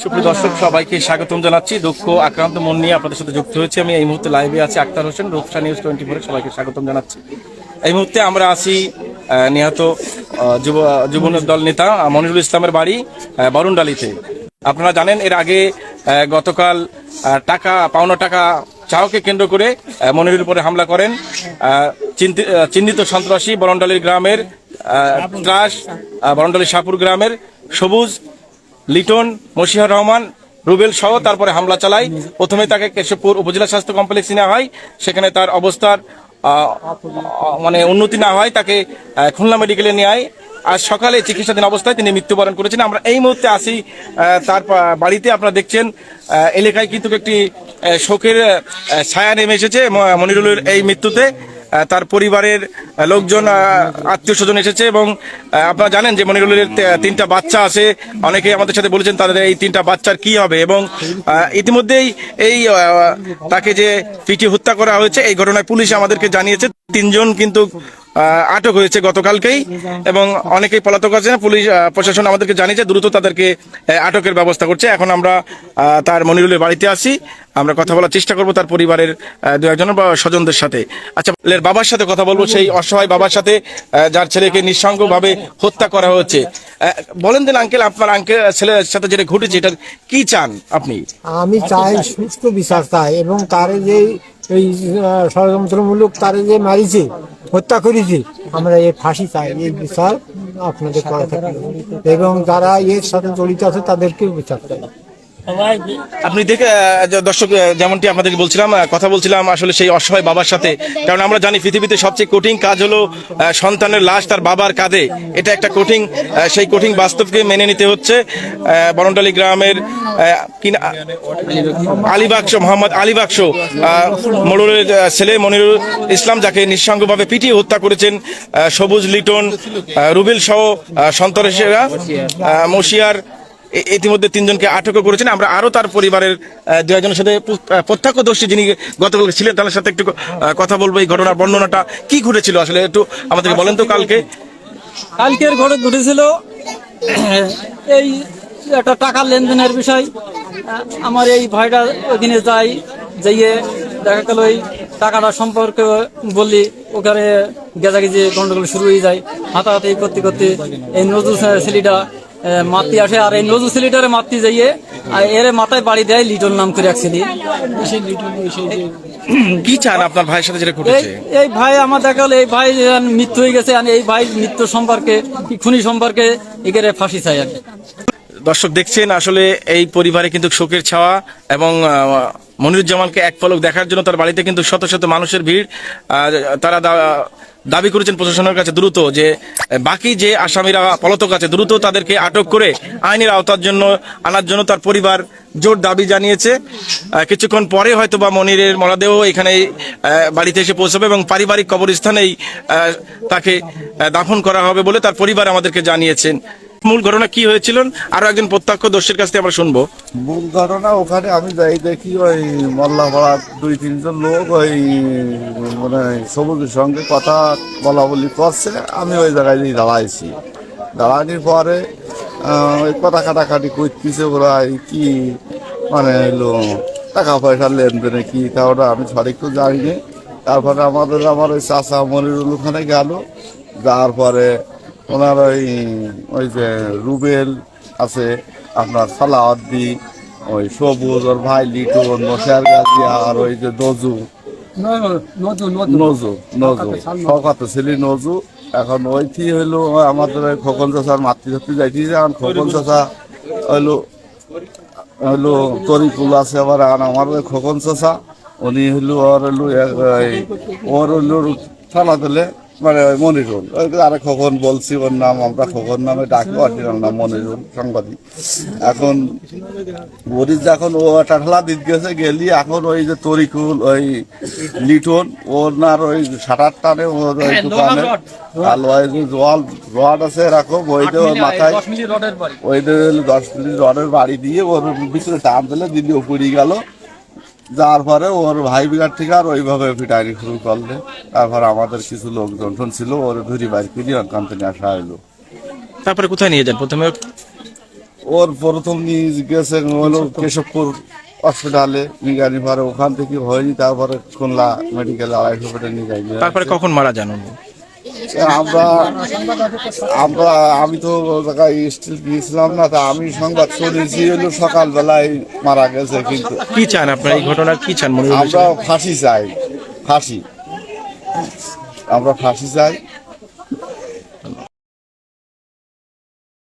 সুপ্রিয় দর্শক সবাইকে স্বাগতম জানাচ্ছি। দুঃখ আক্রান্ত মন নিয়ে আপনাদের সাথে যুক্ত হয়েছে আমি এই মুহূর্তে লাইভে আছি আক্তার হোসেন রূপসা নিউজ টোয়েন্টি ফোরে সবাইকে স্বাগতম জানাচ্ছি। এই মুহূর্তে আমরা আছি নিহত যুব যুব দল নেতা মনিরুল ইসলামের বাড়ি বরুণডালিতে। আপনারা জানেন এর আগে গতকাল টাকা পাওনা টাকা চাওকে কেন্দ্র করে মনিরুল উপরে হামলা করেন। চিহ্নিত সন্ত্রাসী বরণডালির গ্রামের ত্রাস আহ, বরণডালি শাহপুর গ্রামের সবুজ লিটন মশিহার রহমান, রুবেল সহ তারপরে হামলা চালায়। প্রথমে তাকে কেশবপুর উপজেলা স্বাস্থ্য কমপ্লেক্সে নেওয়া হয়। সেখানে তার অবস্থার মানে উন্নতি না হয়, তাকে খুলনা মেডিকেলে নেয় আজ সকালে চিকিৎসাধীন অবস্থায় তিনি মৃত্যুবরণ করেছেন। আমরা এই মুহূর্তে আসি তার বাড়িতে। আপনারা দেখছেন এলাকায় কিন্তু একটি শোকের ছায়া নেমে এসেছে মনিরুলের এই মৃত্যুতে। তার পরিবারের লোকজন আত্মীয় স্বজন এসেছে এবং আপনারা জানেন যে মনিরুলের তিনটা বাচ্চা আছে। অনেকে আমাদের সাথে বলেছেন তাদের এই তিনটা বাচ্চার কি হবে এবং ইতিমধ্যেই এই তাকে যে পিটি হত্যা করা হয়েছে, এই ঘটনায় পুলিশ আমাদেরকে জানিয়েছে। তিনজন কিন্তু আটক হয়েছে গতকালকেই এবং অনেকেই পলাতক আছে পুলিশ প্রশাসন আমাদেরকে জানিয়েছে, দ্রুত তাদেরকে আটকের ব্যবস্থা করছে। এখন আমরা তার মনিরুলের বাড়িতে আসি আমরা কথা বলার চেষ্টা করব তার পরিবারের দু একজনের বা স্বজনদের সাথে। আচ্ছা বাবার সাথে কথা বলব, সেই অসহায় বাবার সাথে যার ছেলেকে নিঃসঙ্গভাবে হত্যা করা হয়েছে। বলেন দিন আঙ্কেল, আপনার আঙ্কেল, ছেলের সাথে যেটা ঘটেছে, এটা কি চান আপনি? আমি চাই সুস্থ বিচার চাই এবং তার যে এই ষড়যন্ত্রমূলক তারে যে মারিছে হত্যা করেছি। আমরা এর ফাঁসি চাই, এই বিচার আপনাদের করা থাকবে। এবং যারা এর সাথে জড়িত আছে, তাদেরকেও বিচার চাই। আপনি দেখে দর্শক যেমনটি আপনাদেরকে বলছিলাম কথা বলছিলাম আসলে সেই অসহায় বাবার সাথে। কারণ আমরা জানি পৃথিবীতে সবচেয়ে কঠিন কাজ হলো সন্তানের লাশ তার বাবার কাঁধে। এটা একটা কঠিন সেই কঠিন বাস্তবকে মেনে নিতে হচ্ছে আহ, বরণডালি গ্রামের আলিবাক্স মোহাম্মদ আলিবাক্স আহ, ছেলে মনিরুল ইসলাম যাকে নিঃসঙ্গভাবে পিটিয়ে হত্যা করেছেন সবুজ লিটন রুবেল সহ আহ, মশিয়ার ইতিমধ্যে তিনজনকে আটকও করেছেন। আমরা আরও তার পরিবারের দু একজনের সাথে প্রত্যক্ষদর্শী যিনি গতকাল ছিলেন তাদের সাথে একটু কথা বলব এই ঘটনার বর্ণনাটা। কি ঘটেছিল আসলে একটু আমাদেরকে বলেন তো কালকে? কালকের ঘটে ঘটেছিল, এই একটা টাকার লেনদেনের বিষয়। আমার এই ভাইটা ওখানে যাই যাইয়ে দেখা গেল ওই টাকাটা সম্পর্কে বললি, ওখানে গেজাগেজি গন্ডগোল শুরু হয়ে যায়। হাতাহাতি করতে করতে এই নজরুল ছেলেটা মাতি আসে আর এই নজু ছেলেটারে মাতি যাইয়ে আর এর মাথায় বাড়ি দেয় লিটন নাম করে এক ছেলে কি চান আপনার ভাইয়ের সাথে যেটা এই ঘটেছে এই ভাই আমার দেখা হলো এই ভাই মৃত্যু হয়ে গেছে আর এই ভাই মৃত্যু সম্পর্কে খুনি সম্পর্কে এগেরে ফাঁসি চাই আর। দর্শক দেখছেন, আসলে এই পরিবারে কিন্তু শোকের ছাওয়া এবং মনিরুজ্জামানকে এক পলক দেখার জন্য তার বাড়িতে কিন্তু শত শত মানুষের ভিড়। তারা দাবি করেছেন প্রশাসনের কাছে দ্রুত যে, বাকি যে আসামিরা পলাতক আছে, দ্রুত তাদেরকে আটক করে আইনের আওতার জন্য, আনার জন্য তার পরিবার জোর দাবি জানিয়েছে। কিছুক্ষণ পরে হয়তো বা মনিরের মরাদেহ এখানে বাড়িতে এসে পৌঁছবে এবং পারিবারিক কবরস্থানেই তাকে দাফন করা হবে বলে তার পরিবার আমাদেরকে জানিয়েছেন। মূল ঘটনা কি হয়েছিল? আরও একজন প্রত্যক্ষদর্শীর কাছ থেকে আমরা শুনব। মূল ঘটনা ওখানে আমি যাই দেখি ওই মল্লাপাড়ার দুই, তিনজন লোক ওই মানে সবুজের সঙ্গে কথা বলা বলি করছে। আমি ওই জায়গায় দিয়ে দাঁড়াইছি। দাঁড়ানোর পরে ওই কথা কাটাকাটি করতেছে ওরা কি মানে হলো টাকা পয়সার লেনদেনে কি তা ওটা আমি সঠিক তো জানি তারপরে আমাদের, আমার ওই চাষা মনিরুল ওখানে গেল। যাওয়ার পরে ওনার ওই ওই যে রুবেল আছে আপনার সালাউদ্দি ওই সবুজ ওর ভাই লিটন মশার গাছিয়া আর ওই যে নজু। নজু নজু শখাত ছেলে নজু। এখন ওই কি হইল আমাদের খোকন চাষার মাতৃ ধরতে যাইতেছে এখন খোকন চাষা হইল হইল তরিকুল আছে আবার আর আমার ওই খোকন চাষা উনি হইল ওর হইল ওর হইল থানা দিলে মানে মনিরুল। আরেক খোকন বলছি ওর নাম আমরা খোকন নামে ডাকি অরিজিনাল নাম মনিরুল সাংবাদিক। এখন ওরি যখন ও টাটলা দিতে গেছে গেলি এখন ওই যে তরিকুল ওই লিটন ওনার ওই সাটার টানে ওর ওই দোকানে আর ওই যে জল রড আছে এরকম ওই যে ওর মাথায় ওই যে দশ মিনিট রডের বাড়ি দিয়ে ওর ভিতরে টান দিলে দিল্লি উপরে গেল। যাওয়ার পরে ওর ভাই বিঘার থেকে আর ওইভাবে ফিটাইনি শুরু করলে। তারপর আমাদের কিছু লোকজন ছিল ওর ধরি বাইর কিনে ওর কোম্পানি আসা হইল। তারপরে কোথায় নিয়ে যান প্রথমে? ওর প্রথম নিয়ে গেছে হলো কেশবপুর হসপিটালে নিগানি পরে ওখান থেকে হয়নি তারপরে খুলনা মেডিকেল আড়াইশো ফেটে নিয়ে যাই তারপরে কখন মারা যান উনি? আমরা আমরা আমি তো জায়গায় স্টিল গিয়েছিলাম না তা আমি সংবাদ শুনেছি হলো সকালবেলায় মারা গেছে কিন্তু। কি চান আপনার? এই ঘটনার কি চান মনে আমরা ফাঁসি চাই ফাঁসি। আমরা ফাঁসি চাই।